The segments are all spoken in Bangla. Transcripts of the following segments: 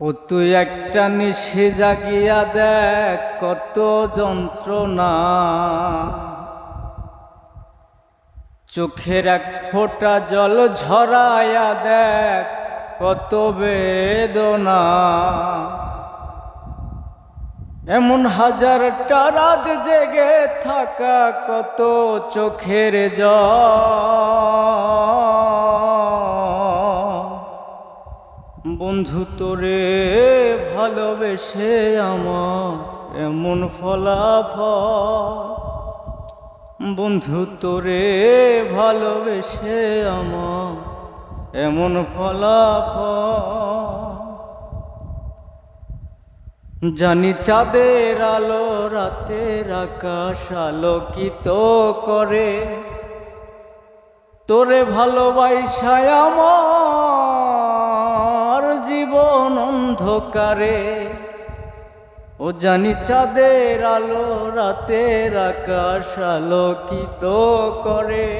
ও তুই একটা নিশে জাগিয়া দেখ কত যন্ত্রণা। চোখের এক ফোঁটা জল ঝরাইয়া দেখ কত বেদনা। এমন হাজার রাত জেগে থাকা কত চোখের জল। বন্ধু তোরে ভালোবেসে আমার এমন ফলাফল। বন্ধু তোরে ভালোবেসে আমার এমন ফলাফল। জানি চাঁদের আলো, রাতের আকাশ আলোকিত করে। তোরে ভালোবাসায় আমার অন্ধকারে, ও জানি চাঁদের আলো রাতের আকাশ আলোকিত করে।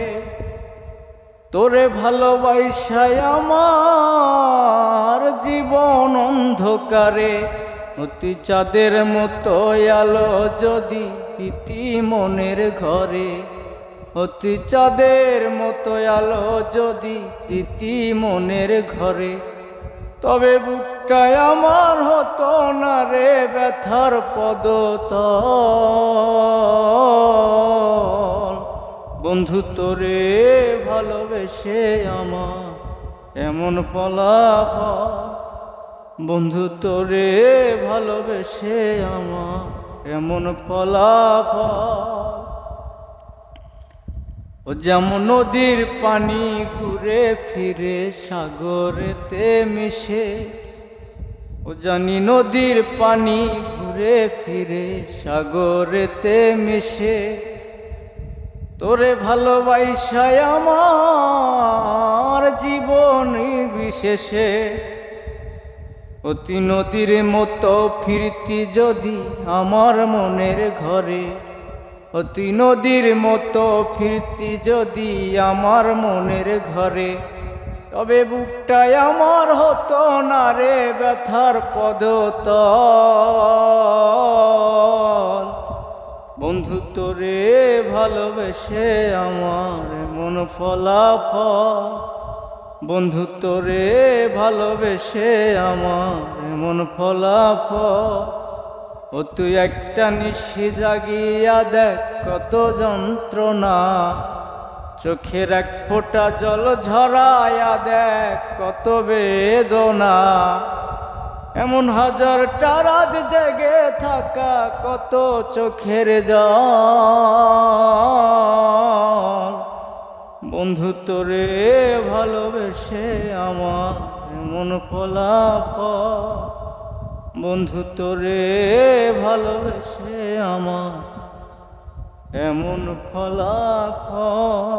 তোরে ভালোবাসায় আমার জীবন অন্ধকারে, অতি চাঁদের মতো আলো যদি তিতি মনের ঘরে। অতি চাঁদের মতো আলো যদি তিতি মনের ঘরে। তবে বুকটায় আমার হতো না রে ব্যথার পদতল। বন্ধু তোরে ভালোবেসে আমার এমন ফলাফল। বন্ধু তোরে ভালোবেসে আমার এমন ফলাফল। ও যেমন নদীর পানি ঘুরে ফিরে সাগরেতে মিশে, ও জানি নদীর পানি ঘুরে ফিরে সাগরেতে মিশে, তোরে ভালোবাসায় আমার জীবন বিশেষে। অতি নদীর মতো ফিরতি যদি আমার মনের ঘরে অতি নদীর মতো ফিরতি যদি আমার মনের ঘরে, তবে বুকটায় আমার হতো না রে ব্যথার পদতল। বন্ধু তোরে ভালোবেসে আমার মন ফলাফ বন্ধু তোরে ভালোবেসে আমার মন ফলাফল। ও তুই একটা নিশি জাগিয়া দেখ কত যন্ত্রণা। চোখের এক ফোঁটা জল ঝরায়া দেখ কত বেদনা। এমন হাজার রাত জেগে থাকা কত চোখের জল। বন্ধু তোরে ভালোবেসে আমার এমন ফলাফল। বন্ধু তোরে ভালোবেসে আমার এমন ফলাফল।